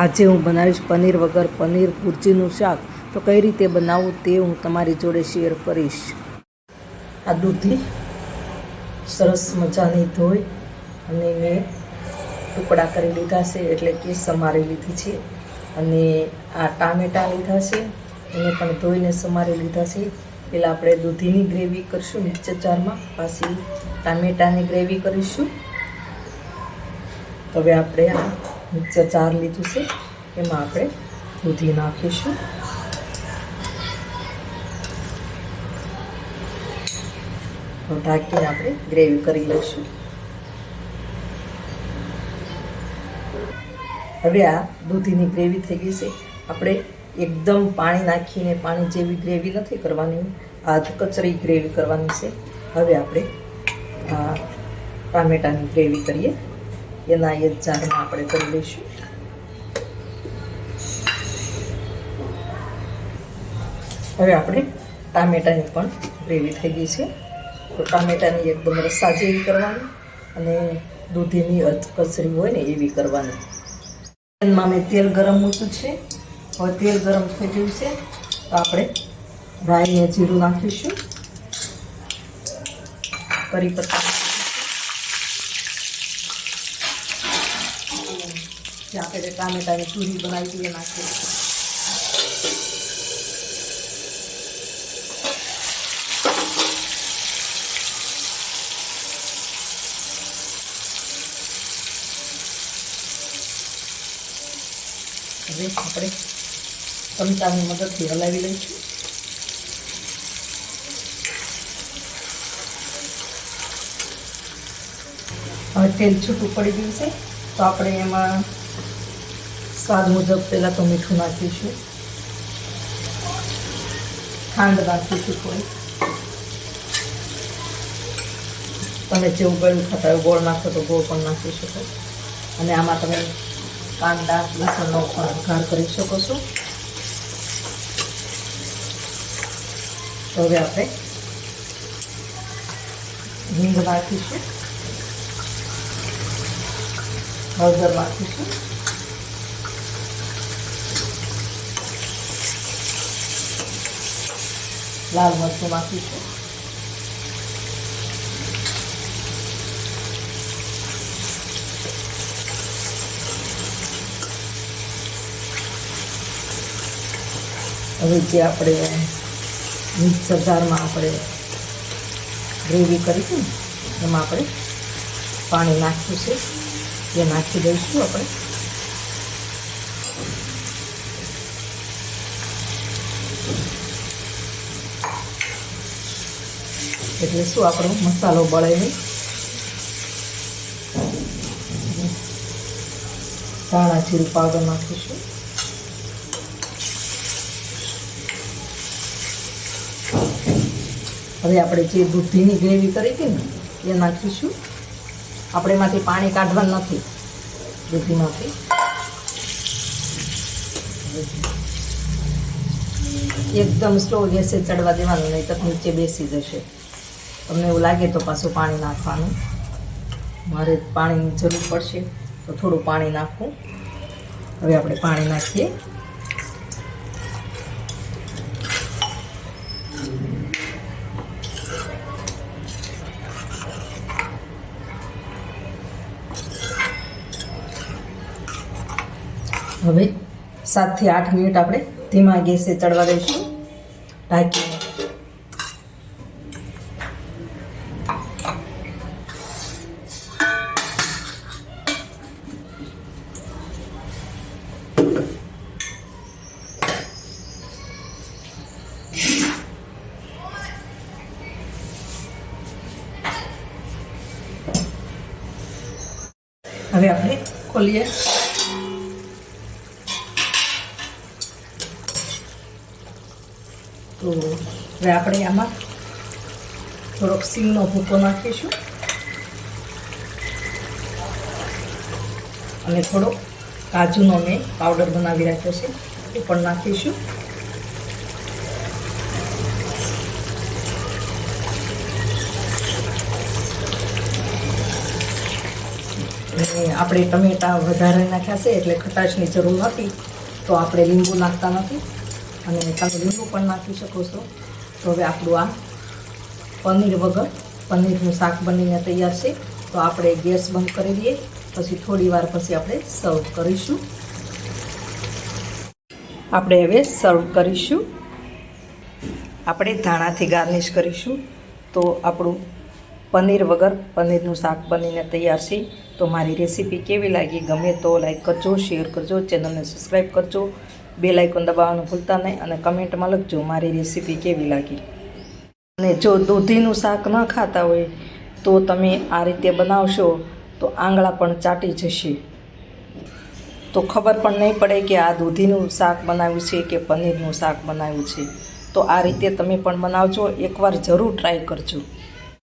આજે હું બનાવીશ પનીર વગર પનીર ભુરજીનું શાક. તો કઈ રીતે બનાવવું તે હું તમારી જોડે શેર કરીશ. આ દૂધી સરસ મજાની ધોઈ અને મેં ટુકડા કરી લીધા છે, એટલે કે સમારી લીધી છે. અને આ ટામેટાં લીધા છે, એને પણ ધોઈને સમારી લીધા છે. પહેલાં આપણે દૂધીની ગ્રેવી કરીશું નીચે ચારમાં, પાછી ટામેટાની ગ્રેવી કરીશું. હવે આપણે આ જાર લીધું છે. એમાં આપણે દૂધી નાખીશું. ઢાંકીને આપણે ગ્રેવી કરી લઈશું. હવે આ દૂધીની ગ્રેવી થઈ ગઈ છે. આપણે એકદમ પાણી નાખીને પાણી જેવી ગ્રેવી નથી કરવાની. આધ કચરી ગ્રેવી કરવાની છે. હવે આપણે આ ટામેટાની ગ્રેવી કરીએ. એના એ જારમાં આપણે કરી લઈશું. હવે આપણે ટામેટાની પણ ગ્રેવી થઈ ગઈ છે. તો ટામેટાની એકદમ રસ્સા જેવી કરવાની અને દૂધીની કચરી હોય ને એવી કરવાની. પેનમાં મેં તેલ ગરમ મૂક્યું છે. હવે તેલ ગરમ થઈ ગયું છે. તો આપણે રાઈને જીરું નાખીશું. કરી પત્તા જે આપણે ટામેટાની પૂરી બનાવી દઈએ નાખીએ હવે આપણે ચમચાની મદદથી હલાવી લઈશું. હવે તેલ છૂટું પડી ગયું છે, તો આપણે એમાં સ્વાદ મુજબ પહેલાં તો મીઠું નાખીશું. ખાંડ નાખીશું કોઈ તમે જેવું ગળું ખાતા હોય, ગોળ નાખો તો ગોળ પણ નાખી શકો. અને આમાં તમે કાંદા, લસણનો પણ વઘાર કરી શકો છો. તો હવે આપણે હિંગ નાખીશું. હળદર નાખીશું. લાલ મરચું નાખીશું હવે જે આપણે મિક્સર જારમાં આપણે ગ્રેવી કરી હતી એમાં આપણે પાણી નાખ્યું છે. એ નાખી દઈશું આપણે. એટલે શું આપણો મસાલો બળે નહીં. ધાણા જીરું પાવડર નાખીશું. હવે આપણે જે દૂધીની ગ્રેવી કરી હતી ને, એ નાખીશું. આપણે એમાંથી પાણી કાઢવાનું નથી, દૂધીમાંથી. એકદમ સ્લો ગેસે ચડવા દેવાનું નહીં તો નીચે બેસી જશે. તમને એવું લાગે તો પાછું પાણી નાખવાનું. મારે પાણીની જરૂર પડશે, તો થોડું પાણી નાખવું હવે આપણે પાણી નાખીએ. હવે સાતથી આઠ મિનિટ આપણે ધીમા ગેસે ચડવા દઈશું. ઢાંકીને હવે આપણે ખોલીએ. તો હવે આપણે આમાં થોડોક સિંગનો ભૂકો નાખીશું. અને થોડોક કાજુનો મેં પાવડર બનાવી રાખ્યો છે, એ પણ નાખીશું. અને આપણે ટમેટાં વધારે નાખ્યા છે એટલે ખટાશની જરૂર નથી તો આપણે લીંબુ નાખતા નથી. અને તમે લીંબુ પણ નાખી શકો છો. તો હવે આપણું આ પનીર વગર, પનીરનું શાક બનીને તૈયાર છે. તો આપણે ગેસ બંધ કરી દઈએ. પછી થોડી વાર પછી આપણે સર્વ કરીશું. આપણે હવે સર્વ કરીશું. આપણે ધાણાથી ગાર્નિશ કરીશું. તો આપણું પનીર વગર પનીરનું શાક બનીને તૈયાર છે. તો મારી રેસીપી કેવી લાગી? ગમે તો લાઈક કરજો શેર કરજો ચેનલને સબસ્ક્રાઈબ કરજો. બે લાઇકોન દબાવવાનું ભૂલતા નહીં અને કમેન્ટમાં લખજો મારી રેસીપી કેવી લાગી. અને જો દૂધીનું શાક ન ખાતા હોય તો તમે આ રીતે બનાવશો તો આંગળા પણ ચાટી જશે. તો ખબર પણ નહીં પડે કે આ દૂધીનું શાક બનાવ્યું છે કે પનીરનું શાક બનાવ્યું છે. તો આ રીતે તમે પણ બનાવજો, એકવાર જરૂર ટ્રાય કરજો.